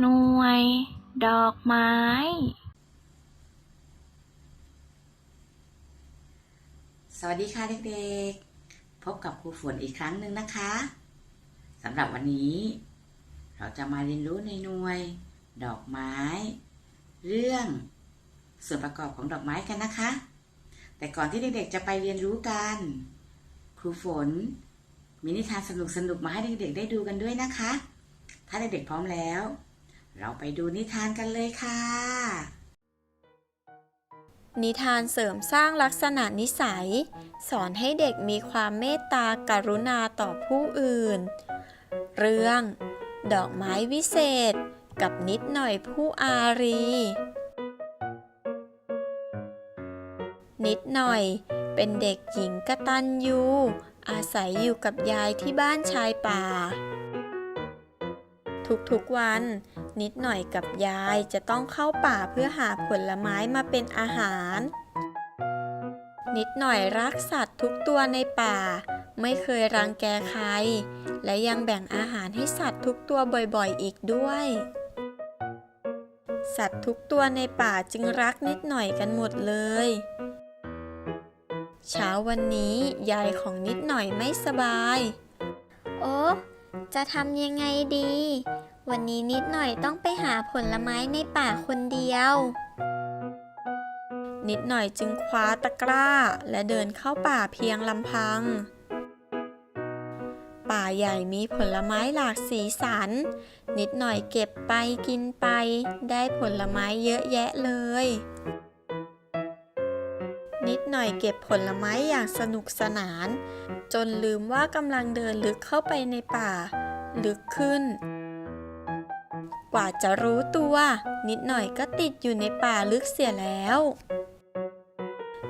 หน่วย ดอกไม้ สวัสดีค่ะเด็กๆ พบกับครูฝนอีกครั้งหนึ่งนะคะสำหรับวันนี้ เราจะมาเรียนรู้ในหน่วย ดอกไม้ เรื่อง ส่วนประกอบของดอกไม้กันนะคะ แต่ก่อนที่เด็กๆจะไปเรียนรู้กัน ครูฝนมีนิทานสนุกๆมาให้เด็กๆได้ดูกันด้วยนะคะถ้าเด็กๆพร้อมแล้ว เราไปดูนิทานกันเลยค่ะ นิทานเสริมสร้างลักษณะนิสัย สอนให้เด็กมีความเมตตากรุณาต่อผู้อื่น เรื่อง ดอกไม้วิเศษ กับนิดหน่อยผู้อารี นิดหน่อยเป็นเด็กหญิงกระตัญญูอาศัยอยู่กับยายที่บ้านชายป่า ทุกๆวัน นิดหน่อยกับยายจะต้องเข้าป่าเพื่อหาผลไม้มาเป็นอาหาร นิดหน่อยรักสัตว์ทุกตัวในป่า ไม่เคยรังแกใคร และยังแบ่งอาหารให้สัตว์ทุกตัวบ่อยๆ อีกด้วย สัตว์ทุกตัวในป่าจึงรักนิดหน่อยกันหมดเลยเช้าวันนี้ยายของนิดหน่อยไม่สบาย โอ้ จะทำยังไงดี วันนี้นิดหน่อยต้องไปหาผลไม้ในป่าคนเดียว นิดหน่อยจึงคว้าตะกร้า และเดินเข้าป่าเพียงลำพัง ป่าใหญ่มีผลไม้หลากสีสัน นิดหน่อยเก็บไปกินไป ได้ผลไม้เยอะแยะเลย นิดหน่อยเก็บผลไม้อย่างสนุกสนาน จนลืมว่ากำลังเดินลึกเข้าไปในป่า ลึกขึ้น กว่าจะรู้ตัว นิดหน่อยก็ติดอยู่ในป่าลึกเสียแล้ว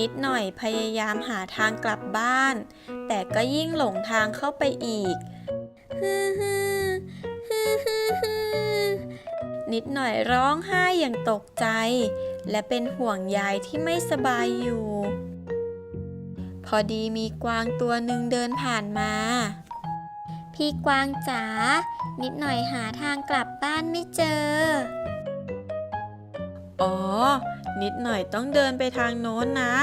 นิดหน่อยพยายามหาทางกลับบ้าน แต่ก็ยิ่งหลงทางเข้าไปอีกฮือฮือฮือฮือฮือนิดหน่อยร้องไห้อย่างตกใจ และเป็นห่วงยายที่ไม่สบายอยู่ พอดีมีกวางตัวหนึ่งเดินผ่านมา พี่กวางจ๋า นิดหน่อยหาทางกลับบ้านไม่เจอ อ๋อ นิดหน่อยต้องเดินไปทางโน้นนะ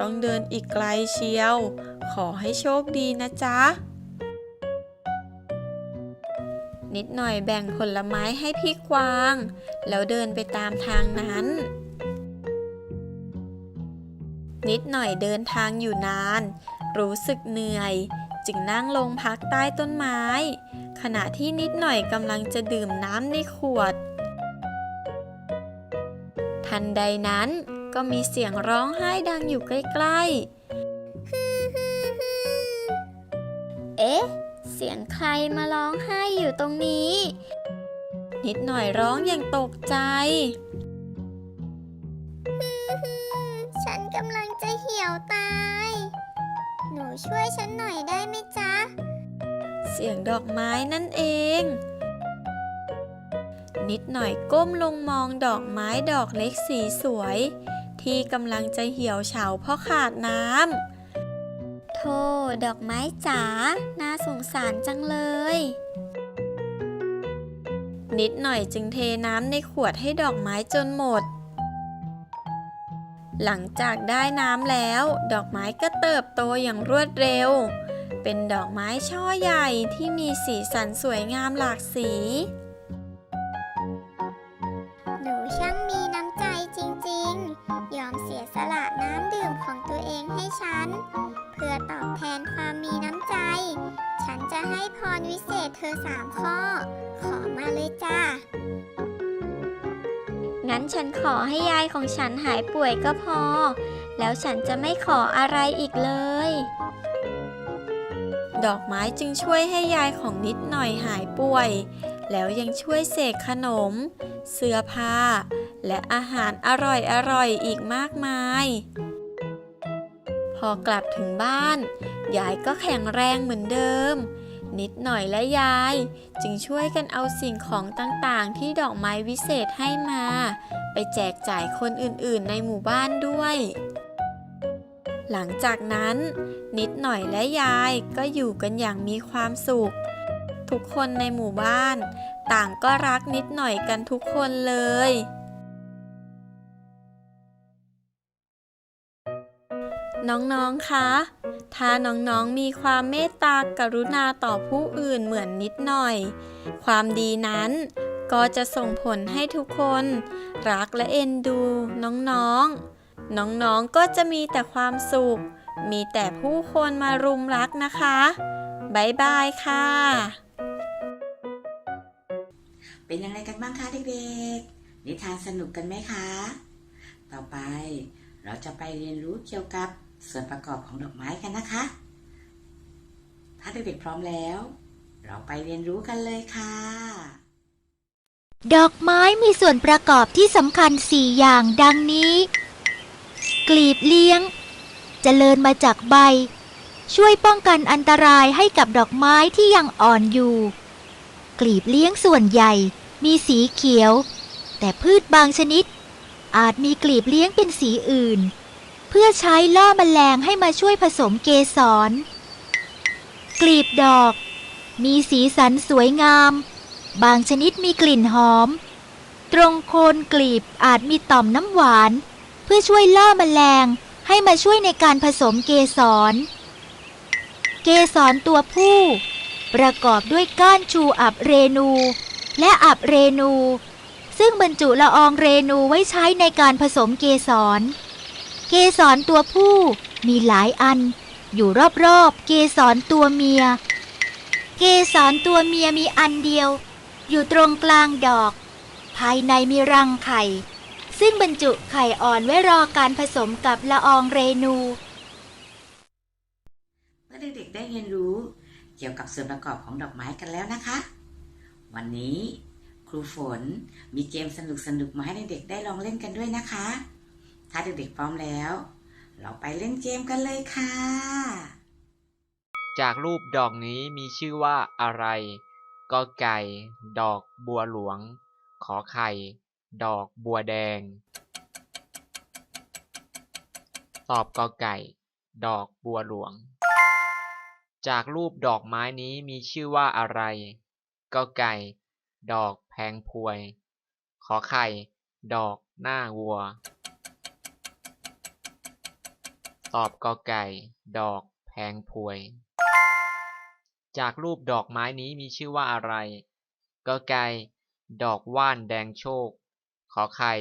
ต้องเดินอีกไกลเชียว ขอให้โชคดีนะจ๊ะ นิดหน่อยแบ่งผลไม้ให้พี่กวาง แล้วเดินไปตามทางนั้น นิดหน่อยเดินทางอยู่นาน รู้สึกเหนื่อย จึงนั่งลงพักใต้ต้นไม้ ขณะที่นิดหน่อยกำลังจะดื่มน้ำในขวด ทันใดนั้นก็มีเสียงร้องไห้ดังอยู่ใกล้ๆ เอ๊ะ เสียงใครมาร้องไห้อยู่ตรงนี้ นิดหน่อยร้องอย่างตกใจ ฉันกำลังจะเหี่ยวตาย หนูช่วยฉันหน่อยได้ เสียงดอกไม้นั่นเอง นิดหน่อยก้มลงมองดอกไม้ดอกเล็กสีสวย ที่กำลังจะเหี่ยวเฉาเพราะขาดน้ำโธ่ดอกไม้จ๋าน่าสงสารจังเลย นิดหน่อยจึงเทน้ำในขวดให้ดอกไม้จนหมดหลังจากได้น้ำแล้ว ดอกไม้ก็เติบโตอย่างรวดเร็ว เป็นดอกไม้ช่อใหญ่ที่มีสีสันสวยงามหลากสี หนูช่างมีน้ำใจจริงๆ ยอมเสียสละน้ำดื่มของตัวเองให้ฉัน เพื่อตอบแทนความมีน้ำใจ ฉันจะให้พรวิเศษเธอสามข้อ ขอมาเลยจ้างั้นฉันขอให้ยายของฉันหายป่วยก็พอ แล้วฉันจะไม่ขออะไรอีกเลย ดอกไม้จึงช่วยให้ยายของนิดหน่อยหายป่วย แล้วยังช่วยเสกขนม เสื้อผ้า และอาหารอร่อยๆอีกมากมาย พอกลับถึงบ้าน ยายก็แข็งแรงเหมือนเดิม นิดหน่อยและยาย จึงช่วยกันเอาสิ่งของต่างๆ ที่ดอกไม้วิเศษให้มา ไปแจกจ่ายคนอื่นๆ ในหมู่บ้านด้วย หลังจากนั้น นิดหน่อยและยายก็อยู่กันอย่างมีความสุข ทุกคนในหมู่บ้าน ต่างก็รักนิดหน่อยกันทุกคนเลย น้องๆ คะ ถ้าน้องๆ มีความเมตตากรุณาต่อผู้อื่นเหมือนนิดหน่อย ความดีนั้นก็จะส่งผลให้ทุกคน รักและเอ็นดูน้องๆ น้องๆก็จะมีแต่ความสุข มีแต่ผู้คนมารุมรักนะคะบ๊ายบายค่ะ เป็นยังไงกันบ้างคะเด็กๆ นิทานสนุกกันไหมคะ ต่อไปเราจะไปเรียนรู้เกี่ยวกับส่วนประกอบของดอกไม้กันนะคะ ถ้าเด็กๆพร้อมแล้ว เราไปเรียนรู้กันเลยค่ะ ดอกไม้มีส่วนประกอบที่สำคัญสี่อย่างดังนี้ กลีบเลี้ยงจเจริญมาจากใบ ช่วยป้องกันอันตรายให้กับดอกไม้ที่ยังอ่อนอยู่ กลีบเลี้ยงส่วนใหญ่มีสีเขียว แต่พืชบางชนิด อาจมีกลีบเลี้ยงเป็นสีอื่น เพื่อใช้ล่อแมลงให้มาช่วยผสมเกสร กลีบดอก มีสีสันสวยงาม บางชนิดมีกลิ่นหอม ตรงโคนกลีบอาจมีต่อมน้ำหวาน เพื่อช่วยล่อแมลงให้มาช่วยในการผสมเกสร เกสรตัวผู้ ประกอบด้วยก้านชูอับเรนู และอับเรนู ซึ่งบรรจุละอองเรนูไว้ใช้ในการผสมเกสร เกสรตัวผู้มีหลายอัน อยู่รอบๆ เกสรตัวเมีย เกสรตัวเมียมีอันเดียว อยู่ตรงกลางดอก ภายในมีรังไข่ ซึ่งบรรจุไข่อ่อนไว้รอการผสมกับละอองเรนู เมื่อเด็กๆได้เรียนรู้ เกี่ยวกับส่วนประกอบของดอกไม้กันแล้วนะคะ วันนี้ครูฝนมีเกมสนุกๆมาให้เด็กๆได้ลองเล่นกันด้วยนะคะ ถ้าเด็กๆพร้อมแล้ว เราไปเล่นเกมกันเลยค่ะ จากรูปดอกนี้มีชื่อว่าอะไร ก็ไก่ ดอกบัวหลวง ขอไข่ ดอกบัวแดง ตอบกอไก่ ดอกบัวหลวง จากรูปดอกไม้นี้มีชื่อว่าอะไรก็ไก่ ดอกแพงพวย ขอไข่ ดอกหน้าวัว ตอบกอไก่ ดอกแพงพวย จากรูปดอกไม้นี้มีชื่อว่าอะไรก็ไก่ดอกว่านแดงโชค ขอไข่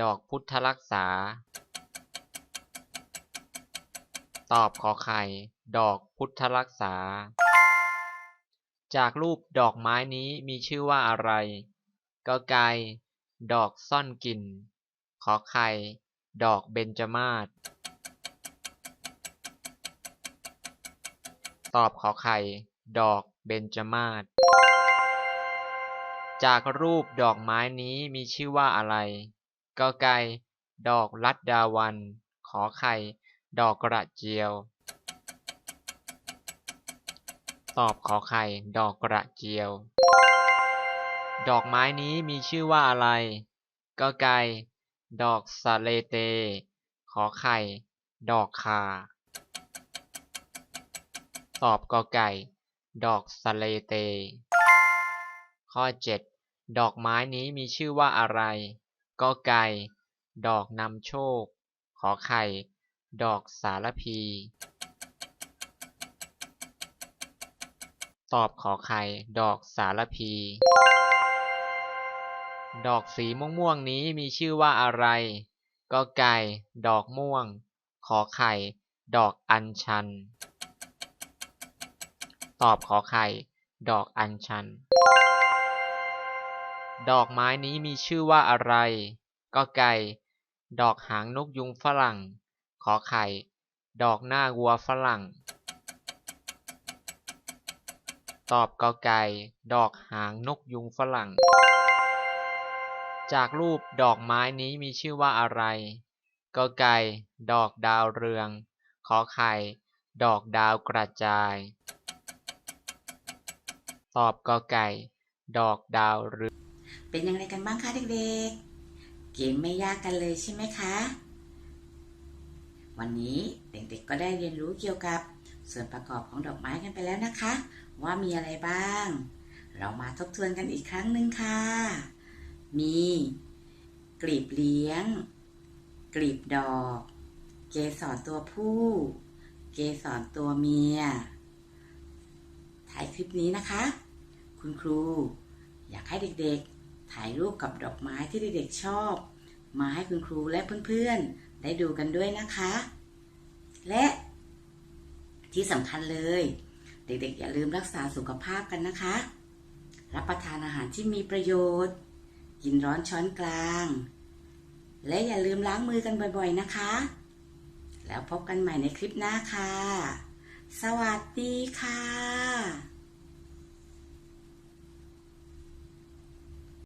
ดอกพุทธรักษา ตอบขอไข่ ดอกพุทธรักษา จากรูปดอกไม้นี้มีชื่อว่าอะไรก็ไก่ ดอกซ่อนกลิ่น ขอไข่ ดอกเบญจมาศ ตอบขอไข่ ดอกเบญจมาศ จากรูปดอกไม้นี้มีชื่อว่าอะไรก็ไก่ ดอกลัดดาวัน ขอไข่ ดอกกระเจียว ตอบขอไข่ ดอกกระเจียว ดอกไม้นี้มีชื่อว่าอะไรก็ไก่ ดอกสะเลเต ขอไข่ ดอกคา ตอบกอไก่ ดอกสะเลเต ข้อ 7 ดอกไม้นี้มีชื่อว่าอะไรก็ไก่ ดอกนำโชค ขอไข่ ดอกสารพี ตอบขอไข่ ดอกสารพี ดอกสีม่วงๆนี้มีชื่อว่าอะไรก็ไก่ ดอกม่วง ขอไข่ ดอกอัญชัน ตอบขอไข่ ดอกอัญชัน ดอกไม้นี้มีชื่อว่าอะไร ก็ไก่ ดอกหางนกยุงฝรั่ง ขอไข่ ดอกหน้าวัวฝรั่ง ตอบกอไก่ ดอกหางนกยุงฝรั่ง จากรูปดอกไม้นี้มีชื่อว่าอะไร ก็ไก่ ดอกดาวเรือง ขอไข่ ดอกดาวกระจาย ตอบกอไก่ ดอกดาวเรือง เป็นยังไงกันบ้างคะเด็กๆ เกมไม่ยากกันเลยใช่ไหมคะ วันนี้เด็กๆก็ได้เรียนรู้เกี่ยวกับส่วนประกอบของดอกไม้กันไปแล้วนะคะ ว่ามีอะไรบ้าง เรามาทบทวนกันอีกครั้งหนึ่งค่ะ มีกลีบเลี้ยง กลีบดอก เกสรตัวผู้ เกสรตัวเมียถ่ายคลิปนี้นะคะ คุณครูอยากให้เด็กๆ ถ่ายรูปกับดอกไม้ที่เด็กๆชอบ มาให้คุณครูและเพื่อนๆ ได้ดูกันด้วยนะคะ และที่สำคัญเลย เด็กๆ อย่าลืมรักษาสุขภาพกันนะคะ รับประทานอาหารที่มีประโยชน์ กินร้อนช้อนกลาง และอย่าลืมล้างมือกันบ่อยๆนะคะ แล้วพบกันใหม่ในคลิปหน้าค่ะ สวัสดีค่ะ